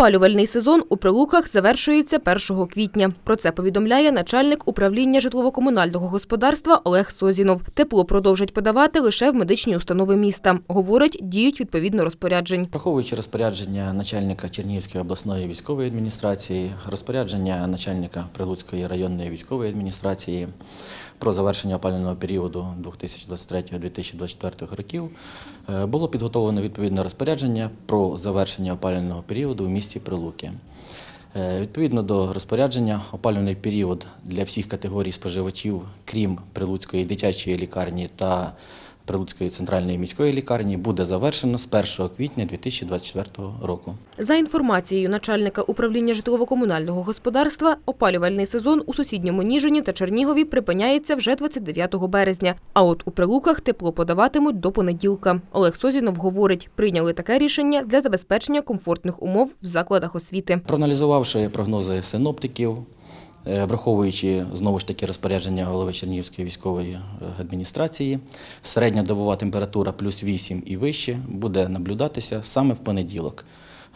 Опалювальний сезон у Прилуках завершується 1 квітня. Про це повідомляє начальник управління житлово-комунального господарства Олег Созінов. Тепло продовжать подавати лише в медичні установи міста. Говорить, діють відповідно розпоряджень. Враховуючи розпорядження начальника Чернігівської обласної військової адміністрації, розпорядження начальника Прилуцької районної військової адміністрації про завершення опалювального періоду 2023-2024 років, е, було підготовлено відповідне розпорядження про завершення опалювального періоду в місті Прилуки. Е, Відповідно до розпорядження, опалювальний період для всіх категорій споживачів, крім Прилуцької дитячої лікарні та Прилуцької центральної міської лікарні, буде завершено з 1 квітня 2024 року. За інформацією начальника управління житлово-комунального господарства, опалювальний сезон у сусідньому Ніжині та Чернігові припиняється вже 29 березня. А от у Прилуках тепло подаватимуть до понеділка. Олег Созінов говорить, прийняли таке рішення для забезпечення комфортних умов в закладах освіти. Проаналізувавши прогнози синоптиків, враховуючи знову ж таки розпорядження голови Чернігівської військової е, адміністрації, середня добова температура плюс 8 і вище буде наблюдатися саме в понеділок.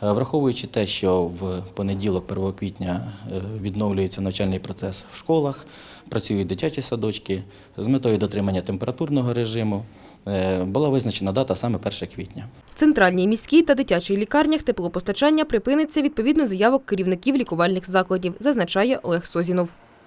Е, Враховуючи те, що в понеділок, 1 квітня, е, відновлюється навчальний процес в школах, працюють дитячі садочки з метою дотримання температурного режиму, е, була визначена дата саме 1 квітня. В центральній міській та дитячій лікарнях теплопостачання припиниться відповідно заявок керівників лікувальних закладів, зазначає Олег Созінов.